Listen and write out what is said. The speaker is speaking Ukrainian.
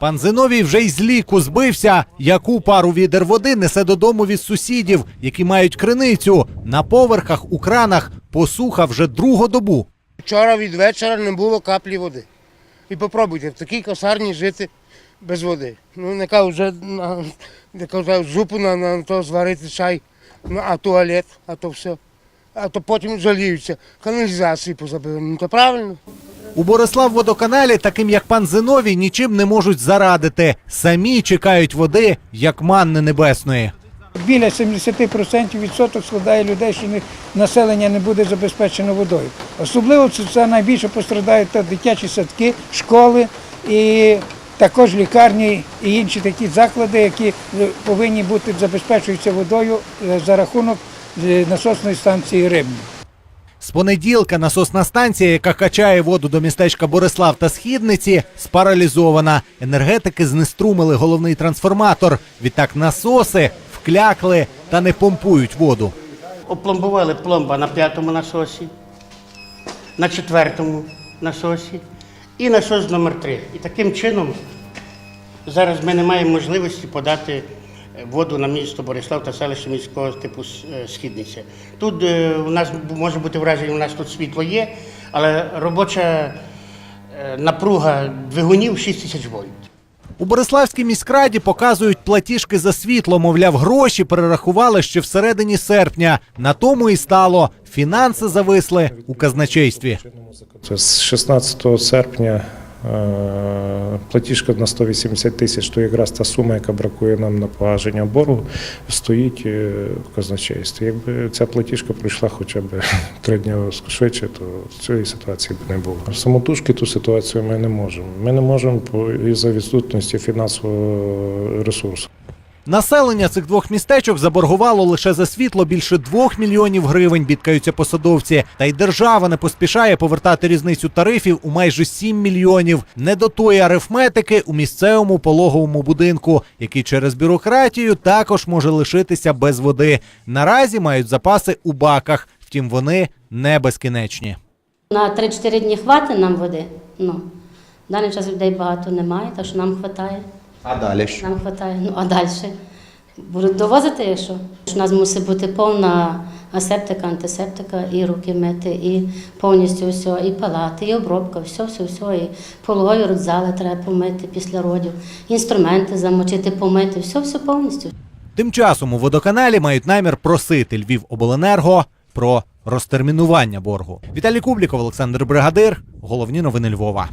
Пан Зиновій вже й з ліку збився, яку пару відер води несе додому від сусідів, які мають криницю. На поверхах у кранах посуха вже другу добу. Вчора від вечора не було каплі води. І попробуйте в такій косарні жити без води. Ну, нека вже на нека зупу на, на то зварити чай, ну, а туалет, а то все. А то потім жаліються. Каналізації позабили. Ну то правильно. У Борислав водоканалі, таким як пан Зиновій, нічим не можуть зарадити. Самі чекають води, як манни небесної. Біля 70% відсоток складає людей, що населення не буде забезпечено водою. Особливо це, найбільше пострадають та дитячі садки, школи і також лікарні і інші такі заклади, які е, повинні бути забезпечуються водою е, за рахунок е, насосної станції Рибні. З понеділка насосна станція, яка качає воду до містечка Борислав та Східниці, спаралізована. Енергетики знеструмили головний трансформатор. Відтак насоси вклякли та не помпують воду. Опломбували пломба на п'ятому насосі, на четвертому насосі і насос номер три. І таким чином зараз ми не маємо можливості подати воду на місто Борислав та селище міського типу е, Східниця. Тут е, у нас може бути враження, у нас тут світло є, але робоча е, напруга двигунів 6 тисяч вольт. У Бориславській міськраді показують платіжки за світло. Мовляв, гроші перерахували ще всередині серпня. На тому і стало. Фінанси зависли у казначействі. Це з 16 серпня платіжка на 180 тисяч, то якраз та сума, яка бракує нам на погашення боргу, стоїть е, в казначействі. Якби ця платіжка пройшла хоча б три дні швидше, то цієї ситуації б не було. Самотужки ту ситуацію ми не можемо. Ми не можемо по- із-за відсутності фінансового ресурсу. Населення цих двох містечок заборгувало лише за світло більше двох мільйонів гривень, бідкаються посадовці. Та й держава не поспішає повертати різницю тарифів у майже 7 мільйонів. Не до тої арифметики у місцевому пологовому будинку, який через бюрократію також може лишитися без води. Наразі мають запаси у баках, втім вони не безкінечні. На 3-4 дні хватить нам води. Ну, в даний час людей багато немає, так що нам вистачає. А далі що? Нам вистачає. Ну а далі будуть довозити, якщо у нас мусить бути повна асептика, антисептика, і руки мити, і повністю все, і палати, і обробка, все, все, все. І пологові родзали треба помити після родів, інструменти замочити, помити, все, все повністю. Тим часом у водоканалі мають намір просити Львівобленерго про розтермінування боргу. Віталій Кубліков, Олександр Бригадир. Головні новини Львова.